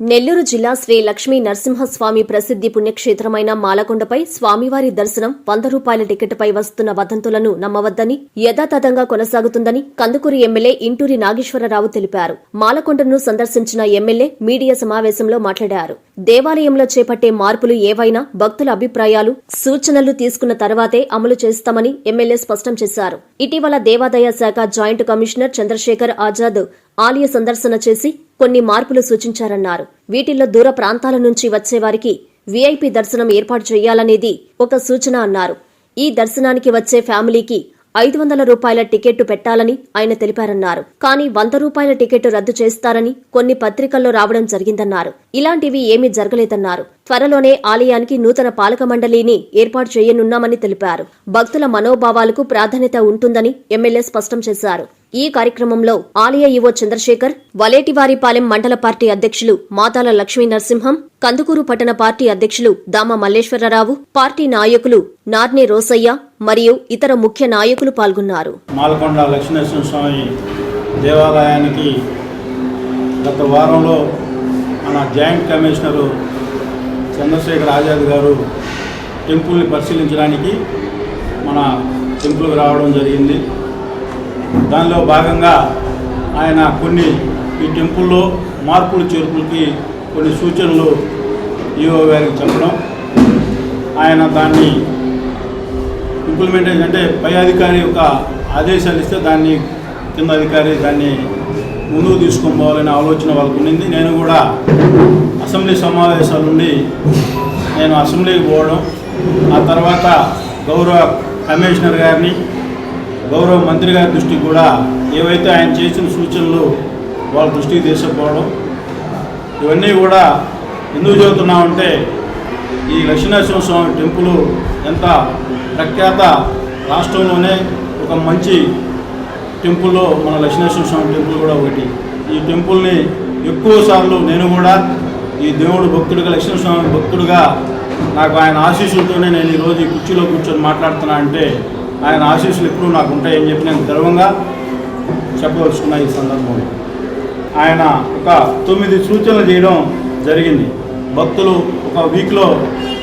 నెల్లూరు జిల్లా శ్రీ లక్ష్మీ నరసింహస్వామి ప్రసిద్ది పుణ్యక్షేత్రమైన మాలకొండపై స్వామివారి దర్శనం వంద రూపాయల టికెట్పై వస్తున్న వదంతులను నమ్మవద్దని యథాతథంగా కొనసాగుతుందని కందుకూరు ఎమ్మెల్యే ఇంటూరి నాగేశ్వరరావు తెలిపారు. మాలకొండను సందర్శించిన ఎమ్మెల్యే మీడియా సమావేశంలో మాట్లాడారు. దేవాలయంలో చేపట్టే మార్పులు ఏవైనా భక్తుల అభిప్రాయాలు సూచనలు తీసుకున్న తర్వాతే అమలు చేస్తామని ఎమ్మెల్యే స్పష్టం చేశారు. ఇటీవల దేవాదాయ శాఖ జాయింట్ కమిషనర్ చంద్రశేఖర్ ఆజాద్ ఆలయ సందర్శన చేసి కొన్ని మార్పులు సూచించారన్నారు. వీటిల్లో దూర ప్రాంతాల నుంచి వచ్చేవారికి వీఐపీ దర్శనం ఏర్పాటు చేయాలనేది ఒక సూచన అన్నారు. ఈ దర్శనానికి వచ్చే ఫ్యామిలీకి ఐదు వందల రూపాయల టికెట్టు పెట్టాలని ఆయన తెలిపారన్నారు. కానీ వంద రూపాయల టికెట్టు రద్దు చేస్తారని కొన్ని పత్రికల్లో రావడం జరిగిందన్నారు. ఇలాంటివి ఏమీ జరగలేదన్నారు. త్వరలోనే ఆలయానికి నూతన పాలక మండలిని ఏర్పాటు చేయనున్నామని తెలిపారు. భక్తుల మనోభావాలకు ప్రాధాన్యత ఉంటుందని ఎమ్మెల్యే స్పష్టం చేశారు. ఈ కార్యక్రమంలో ఆలయ ఈవో చంద్రశేఖర్ వలేటివారిపాలెం మండల పార్టీ అధ్యక్షులు మాతాల లక్ష్మీ నరసింహం కందుకూరు పట్టణ పార్టీ అధ్యక్షులు దామ మల్లేశ్వరరావు పార్టీ నాయకులు నార్నే రోసయ్య మరియు ఇతర ముఖ్య నాయకులు పాల్గొన్నారు. మాలకొండ లక్ష్మీనరసింహ స్వామి దేవాలయానికి గత వారంలో మన జాయింట్ కమిషనరు చంద్రశేఖర్ ఆజాద్ గారు టెంపుల్ని పరిశీలించడానికి మన టెంపుల్కి రావడం జరిగింది. దానిలో భాగంగా ఆయన కొన్ని ఈ టెంపుల్లో మార్పులు చేర్పులకి కొన్ని సూచనలు ఈఓ గారికి చెప్పడం ఆయన దాన్ని ఇంప్లిమెంటేషన్ అంటే పై అధికారి యొక్క ఆదేశాలు ఇస్తే దాన్ని కింద అధికారి దాన్ని ముందుకు తీసుకొని పోవాలనే ఆలోచన వాళ్ళకు ఉండింది. నేను కూడా అసెంబ్లీ సమావేశాల నుండి నేను అసెంబ్లీకి పోవడం ఆ తర్వాత గౌరవ కమిషనర్ గారిని గౌరవ మంత్రి గారి దృష్టికి కూడా ఏవైతే ఆయన చేసిన సూచనలు వాళ్ళ దృష్టికి తీసుకుపోవడం ఇవన్నీ కూడా ఎందుకు చెబుతున్నామంటే ఈ లక్ష్మీనరసింహ స్వామి టెంపుల్ ఎంత ప్రఖ్యాత రాష్ట్రంలోనే ఒక మంచి టెంపుల్లో మన లక్ష్మీనరసింహ స్వామి టెంపుల్ కూడా ఒకటి. ఈ టెంపుల్ని ఎక్కువ సార్లు నేను కూడా ఈ దేవుడు భక్తుడిగా లక్ష్మీస్వామి స్వామి భక్తుడిగా నాకు ఆయన ఆశీస్సులతోనే నేను ఈరోజు ఈ కుర్చీలో కూర్చొని మాట్లాడుతున్నా అంటే ఆయన ఆశీస్సులు ఎప్పుడూ నాకు ఉంటాయని చెప్పి నేను గర్వంగా చెప్పవలసిన ఈ సందర్భంలో ఆయన ఒక తొమ్మిది సూచనలు చేయడం జరిగింది. భక్తులు ఒక వీక్లో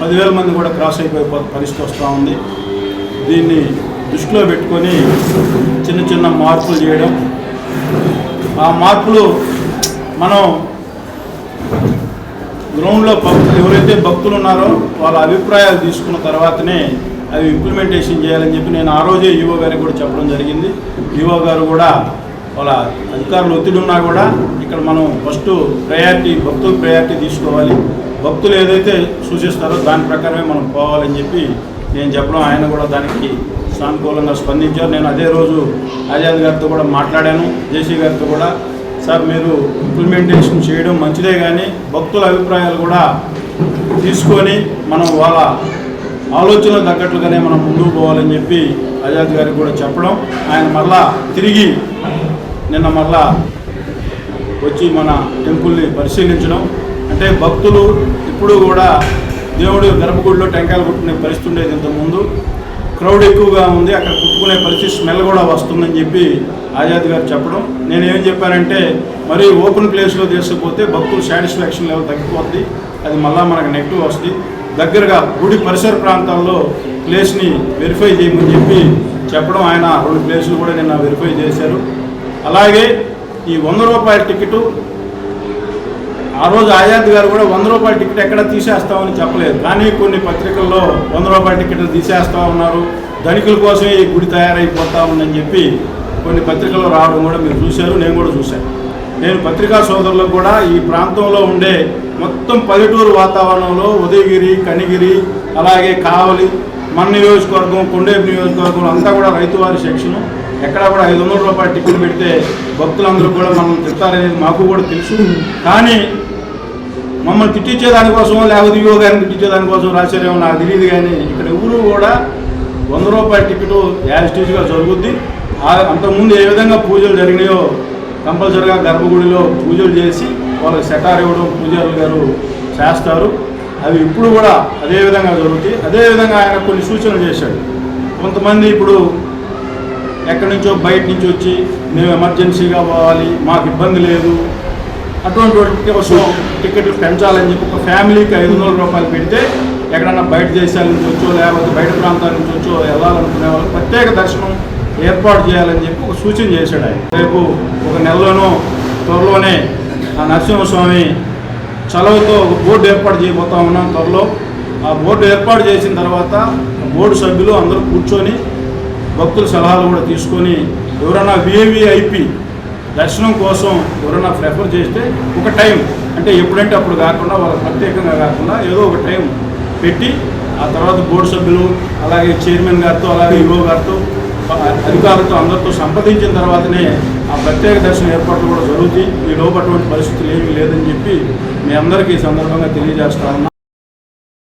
పదివేల మంది కూడా క్రాస్ అయిపోయే పరిస్థితి వస్తూ ఉంది. దీన్ని దృష్టిలో పెట్టుకొని చిన్న చిన్న మార్పులు చేయడం. ఆ మార్పులు మనం గ్రౌండ్లో భక్తులు ఎవరైతే భక్తులు ఉన్నారో వాళ్ళ అభిప్రాయాలు తీసుకున్న తర్వాతనే అవి ఇంప్లిమెంటేషన్ చేయాలని చెప్పి నేను ఆ రోజే ఈవో గారికి కూడా చెప్పడం జరిగింది. ఈవో గారు కూడా వాళ్ళ అధికారులు ఒత్తిడి ఉన్నా కూడా ఇక్కడ మనం ఫస్ట్ ప్రయారిటీ భక్తులు ప్రయారిటీ తీసుకోవాలి. భక్తులు ఏదైతే సూచిస్తారో దాని ప్రకారమే మనం పోవాలని చెప్పి నేను చెప్పడం ఆయన కూడా దానికి సానుకూలంగా స్పందించారు. నేను అదే రోజు ఆజాద్ గారితో కూడా మాట్లాడాను. జేసీ గారితో కూడా సార్ మీరు ఇంప్లిమెంటేషన్ చేయడం మంచిదే కానీ భక్తుల అభిప్రాయాలు కూడా తీసుకొని మనం వాళ్ళ ఆలోచన తగ్గట్లుగానే మనం ముందుకు పోవాలని చెప్పి ఆజాద్ గారికి కూడా చెప్పడం ఆయన మళ్ళా తిరిగి నిన్న మళ్ళా వచ్చి మన టెంపుల్ని పరిశీలించడం అంటే భక్తులు ఇప్పుడు కూడా దేవుడు గర్భగుడిలో టెంకాయలు కుట్టుకునే పరిస్థితి ఉండేది ఇంతకుముందు. క్రౌడ్ ఎక్కువగా ఉంది అక్కడ కుట్టుకునే పరిస్థితి స్మెల్ కూడా వస్తుందని చెప్పి ఆజాద్ గారు చెప్పడం. నేను ఏం చెప్పానంటే మరి ఓపెన్ ప్లేస్లో తీసుకుపోతే భక్తులు సాటిస్ఫాక్షన్ లెవెల్ తగ్గిపోద్ది. అది మళ్ళీ మనకు నెగిటివ్ వస్తుంది. దగ్గరగా గుడి పరిసర ప్రాంతాల్లో ప్లేస్ని వెరిఫై చేయమని చెప్పి చెప్పడం ఆయన రెండు ప్లేసులు కూడా నిన్న వెరిఫై చేశారు. అలాగే ఈ వంద రూపాయల టికెట్ ఆ రోజు ఆజాద్ గారు కూడా వంద రూపాయల టికెట్ ఎక్కడ తీసేస్తామని చెప్పలేదు. కానీ కొన్ని పత్రికల్లో వంద రూపాయల టికెట్లు తీసేస్తా ఉన్నారు. ధనికుల కోసమే ఈ గుడి తయారైపోతా ఉందని చెప్పి కొన్ని పత్రికలు రావడం కూడా మీరు చూశారు నేను కూడా చూశాను. నేను పత్రికా సోదరులకు కూడా ఈ ప్రాంతంలో ఉండే మొత్తం పల్లెటూరు వాతావరణంలో ఉదయగిరి కనిగిరి అలాగే కావలి మన నియోజకవర్గం కొండేపు నియోజకవర్గం అంతా కూడా రైతువారి సెక్షను. ఎక్కడ కూడా ఐదు వందల రూపాయల టికెట్ పెడితే భక్తులందరూ కూడా మనం తిట్టాలనేది మాకు కూడా తెలుసు. కానీ మమ్మల్ని తిట్టించేదానికోసం లేకపోతే యువ గారిని తిట్టించే రాశారేమో నాకు తెలియదు కానీ ఇక్కడ ఊరు కూడా వంద రూపాయల టికెట్ యాజిటీజ్గా జరుగుద్ది. అంతకుముందు ఏ విధంగా పూజలు జరిగినాయో కంపల్సరిగా గర్భగుడిలో పూజలు చేసి వాళ్ళకి సెటార్ ఇవ్వడం పూజారులు గారు చేస్తారు. అవి ఇప్పుడు కూడా అదే విధంగా జరుగుతాయి. అదే విధంగా ఆయన కొన్ని సూచనలు చేశాడు. కొంతమంది ఇప్పుడు ఎక్కడి నుంచో బయట నుంచి వచ్చి మేము ఎమర్జెన్సీగా పోవాలి మాకు ఇబ్బంది లేదు అటువంటి కోసం టికెట్లు పెంచాలని చెప్పి ఒక ఫ్యామిలీకి ఐదు వందల రూపాయలు పెడితే ఎక్కడన్నా బయట దేశాల నుంచి వచ్చో లేకపోతే బయట ప్రాంతాల నుంచి వచ్చో వెళ్ళాలనుకునే వాళ్ళకి ప్రత్యేక దర్శనం ఏర్పాటు చేయాలని చెప్పి ఒక సూచన చేశాడు ఆయన. రేపు ఒక నెలలోనో త్వరలోనే ఆ నరసింహస్వామి చలవుతో ఒక బోర్డు ఏర్పాటు చేయబోతా ఉన్నాం త్వరలో. ఆ బోర్డు ఏర్పాటు చేసిన తర్వాత బోర్డు సభ్యులు అందరూ కూర్చొని భక్తుల సలహాలు కూడా తీసుకొని ఎవరైనా విఐపి దర్శనం కోసం ఎవరైనా ప్రిఫర్ చేస్తే ఒక టైం అంటే ఎప్పుడంటే అప్పుడు కాకుండా వాళ్ళకి ప్రత్యేకంగా కాకుండా ఏదో ఒక టైం పెట్టి ఆ తర్వాత బోర్డు సభ్యులు అలాగే చైర్మన్ గారితో అలాగే ఈవో గారితో అధికారులతో అందరితో సంప్రదించిన తర్వాతనే ఆ ప్రత్యేక దర్శన ఏర్పాట్లు కూడా జరుగుతాయి. ఈ లోపల పరిస్థితులు ఏమీ లేదని చెప్పి మీ అందరికీ ఈ సందర్భంగా తెలియజేస్తా ఉన్నా.